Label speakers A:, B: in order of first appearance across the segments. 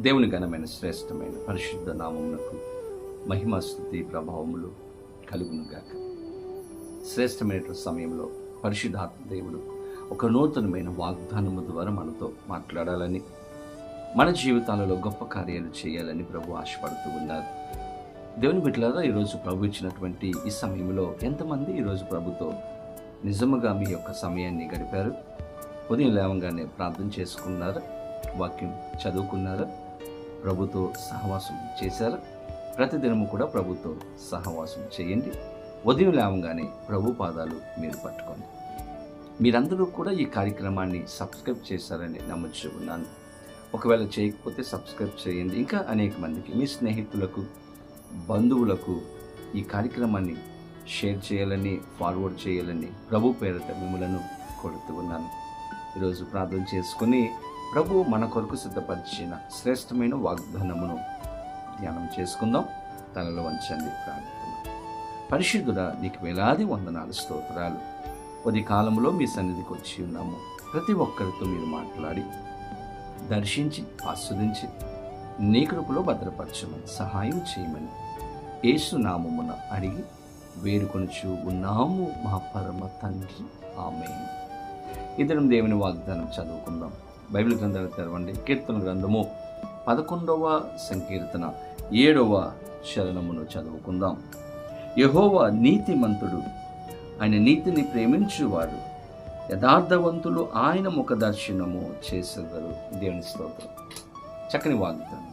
A: దేవుని ఘనమైన శ్రేష్టమైన పరిశుద్ధ నామమునకు మహిమస్థుతి ప్రభావములు కలుగునుగాక. శ్రేష్టమైనటువంటి సమయంలో పరిశుద్ధాత్మ దేవుడు ఒక నూతనమైన వాగ్దానము ద్వారా మనతో మాట్లాడాలని మన జీవితాలలో గొప్ప కార్యాలు చేయాలని ప్రభు ఆశపడుతూ ఉన్నారు. దేవుని బిడ్డలారా ఈరోజు ప్రభు ఇచ్చినటువంటి ఈ సమయంలో ఎంతమంది ఈరోజు ప్రభుతో నిజముగా మీ యొక్క సమయాన్ని గడిపారు? ఉదయం లేవంగానే ప్రార్థన చేసుకున్నారు? వాక్యం చదువుకున్నారా? ప్రభుతో సహవాసం చేశారా. ప్రతిదినము కూడా ప్రభుతో సహవాసం చేయండి. ఉదయం లేవగానే ప్రభు పాదాలు మీరు పట్టుకోండి. మీరందరూ కూడా ఈ కార్యక్రమాన్ని సబ్స్క్రైబ్ చేశారని నమ్ముచు ఉన్నాను. ఒకవేళ చేయకపోతే సబ్స్క్రైబ్ చేయండి. ఇంకా అనేక మందికి మీ స్నేహితులకు బంధువులకు ఈ కార్యక్రమాన్ని షేర్ చేయాలని ఫార్వర్డ్ చేయాలని ప్రభు పేరిట మిమ్మలను కొడుతూ ఉన్నాను. ఈరోజు ప్రార్థన చేసుకుని ప్రభు మన కొరకు సిద్ధపరిచిన శ్రేష్టమైన వాగ్దానమును ధ్యానం చేసుకుందాం. తనలో వంచండి ప్రార్థన. పరిశుద్ధుడ నీకు వేలాది వందనాలు స్తోత్రాలు. కొద్ది కాలంలో మీ సన్నిధికి వచ్చి ఉన్నాము. ప్రతి ఒక్కరితో మీరు మాట్లాడి దర్శించి ఆస్వాదించి నీ కృపలో భద్రపరచమని సహాయం చేయమని ఏసునామమున అడిగి వేడుకొనుచు ఉన్నాము మా పరమ తండ్రి. ఆమె ఇద్దరం దేవుని వాగ్దానం చదువుకుందాం. బైబిల్ గ్రంథాలు తెరవండి. కీర్తన గ్రంథము పదకొండవ సంకీర్తన ఏడవ శరణమును చదువుకుందాం. యహోవా నీతిమంతుడు ఆయన నీతిని ప్రేమించువాడు. యథార్థవంతులు ఆయన ముఖ దర్శనము చేసేవారు దేవుని స్తోత్రం. చక్కని వాగ్దానం.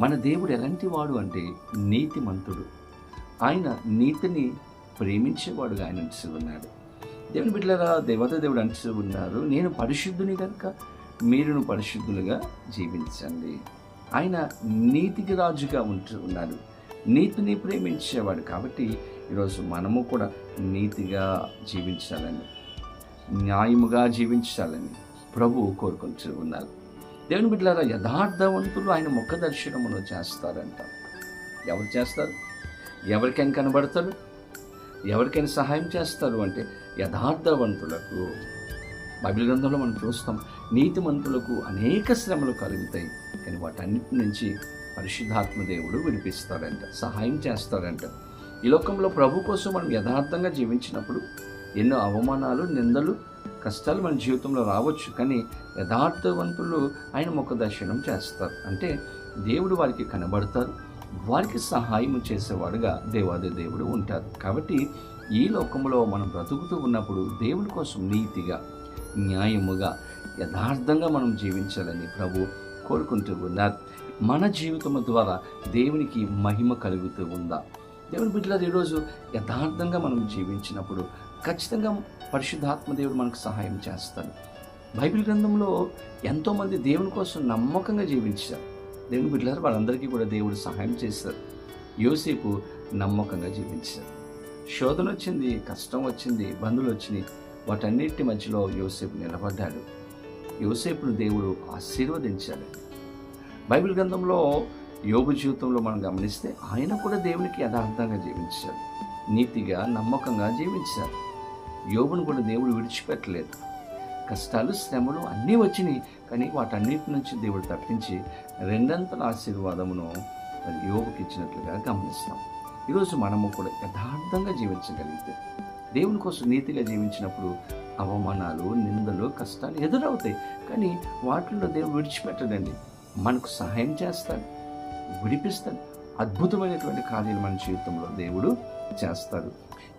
A: మన దేవుడు ఎలాంటి వాడు అంటే నీతిమంతుడు. ఆయన నీతిని ప్రేమించేవాడుగా ఆయన అంటున్నాడు దేవుని బిడ్డలారా దేవత దేవుడు అంటూ ఉన్నారు. నేను పరిశుద్ధుని కనుక మీరును పరిశుద్ధులుగా జీవించండి. ఆయన నీతికి రాజుగా ఉంటూ ఉన్నాడు. నీతిని ప్రేమించేవాడు కాబట్టి ఈరోజు మనము కూడా నీతిగా జీవించాలని న్యాయముగా జీవించాలని ప్రభు కోరుకుంటూ ఉన్నారు. దేవుని బిడ్డలారా యథార్థవంతులు ఆయన ముఖ దర్శనమును చేస్తారంట. ఎవరు చేస్తారు? ఎవరికైనా కనబడతారు? ఎవరికైనా సహాయం చేస్తారు? అంటే యథార్థవంతులకు బైబిల్ గ్రంథంలో మనం చూస్తాం నీతి మంతులకు అనేక శ్రమలు కలుగుతాయి కానీ వాటన్నిటి నుంచి పరిశుద్ధాత్మ దేవుడు వినిపిస్తాడంట సహాయం చేస్తాడంట. ఈ లోకంలో ప్రభు కోసం మనం యథార్థంగా జీవించినప్పుడు ఎన్నో అవమానాలు నిందలు కష్టాలు మన జీవితంలో రావచ్చు కానీ యథార్థవంతులు ఆయన ముఖ దర్శనం చేస్తారు. అంటే దేవుడు వారికి కనబడతారు వారికి సహాయం చేసేవాడుగా దేవాది దేవుడు ఉంటారు. కాబట్టి ఈ లోకంలో మనం బ్రతుకుతూ ఉన్నప్పుడు దేవుడి కోసం నీతిగా న్యాయముగా యథార్థంగా మనం జీవించాలని ప్రభు కోరుకుంటూ ఉన్నారు. మన జీవితం ద్వారా దేవునికి మహిమ కలుగుతూ ఉందా? దేవుని బిడ్డలారు ఈరోజు యథార్థంగా మనం జీవించినప్పుడు ఖచ్చితంగా పరిశుద్ధాత్మ దేవుడు మనకు సహాయం చేస్తాడు. బైబిల్ గ్రంథంలో ఎంతోమంది దేవుని కోసం నమ్మకంగా జీవించారు. దేవుని బిడ్డలారు వాళ్ళందరికీ కూడా దేవుడు సహాయం చేశారు. యోసేపు నమ్మకంగా జీవించారు. శోధన వచ్చింది కష్టం వచ్చింది బంధువులు వచ్చినాయి. వాటన్నిటి మధ్యలో యోసేపు నిలబడ్డాడు. యోసేపును దేవుడు ఆశీర్వదించాడు. బైబిల్ గ్రంథంలో యోగు జీవితంలో మనం గమనిస్తే ఆయన కూడా దేవునికి యథార్థంగా జీవించారు నీతిగా నమ్మకంగా జీవించారు యోగును కూడా దేవుడు విడిచిపెట్టలేదు. కష్టాలు శ్రమలు అన్నీ వచ్చినాయి. కానీ వాటన్నిటి నుంచి దేవుడు తప్పించి రెండంతల ఆశీర్వాదమును యోగుకి ఇచ్చినట్లుగా గమనిస్తాం. ఈరోజు మనము కూడా యథార్థంగా జీవించగలిగితే దేవుని కోసం నీతిగా జీవించినప్పుడు అవమానాలు నిందలు కష్టాలు ఎదురవుతాయి. కానీ వాటిల్లో దేవుడు విడిచిపెట్టడండి. మనకు సహాయం చేస్తాడు. విడిపిస్తాడు. అద్భుతమైనటువంటి కార్యాలు మన జీవితంలో దేవుడు చేస్తాడు.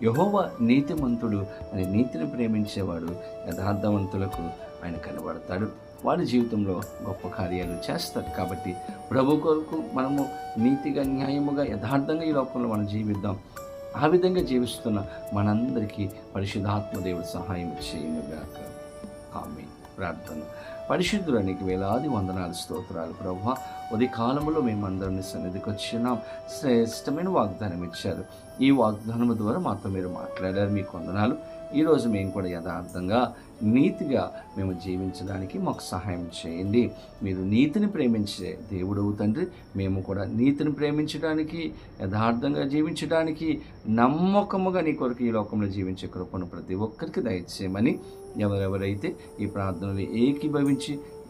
A: యహోవ నీతిమంతుడు అని నీతిని ప్రేమించేవాడు యథార్థవంతులకు ఆయన కనబడతాడు. వారి జీవితంలో గొప్ప కార్యాలు చేస్తారు కాబట్టి ప్రభు కొరకు మనము నీతిగా న్యాయముగా యథార్థంగా ఈ లోకంలో మనం జీవిద్దాం. ఆ విధంగా జీవిస్తున్న మనందరికీ పరిశుధాత్మ దేవుడు సహాయం చేయనుగాక. ఆమె ప్రార్థన. పరిశుద్ధుడానికి వేలాది వందనాలు స్తోత్రాలు. ప్రభు ఉదయ కాలంలో మేమందరిని సన్నిధికి వచ్చినాం. శ్రేష్టమైన వాగ్దానం ఇచ్చారు. ఈ వాగ్దానం ద్వారా మాతో మీరు మాట్లాడారు. మీకు వందనాలు. ఈరోజు మేము కూడా యథార్థంగా నీతిగా మేము జీవించడానికి మాకు సహాయం చేయండి. మీరు నీతిని ప్రేమించే దేవుడవు తండ్రి. మేము కూడా నీతిని ప్రేమించడానికి యథార్థంగా జీవించడానికి నమ్మకముగా నీ కొరకు ఈ లోకంలో జీవించే కృపను ప్రతి ఒక్కరికి దయచేయమని ఎవరెవరైతే ఈ ప్రార్థనలు ఏకీభవించి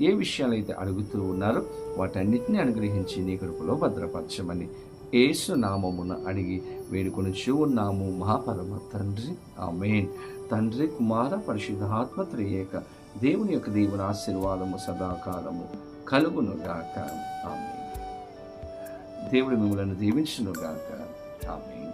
A: ఏ విషయాలైతే అడుగుతూ ఉన్నారో వాటన్నిటిని అనుగ్రహించి నీ కృపలో భద్రపరచమని ఏసు నామమున అడిగి వేడుకొని ఉన్నాము మహాపరమ తండ్రి. ఆ మెయిన్ తండ్రి కుమార పరిశుద్ధాత్మ త్రియేక దేవుని యొక్క దేవుని ఆశీర్వాదము సదాకాలము కలుగును గాక ఆమె దేవుడు మిమ్మల్ని దీవించును గాక ఆమె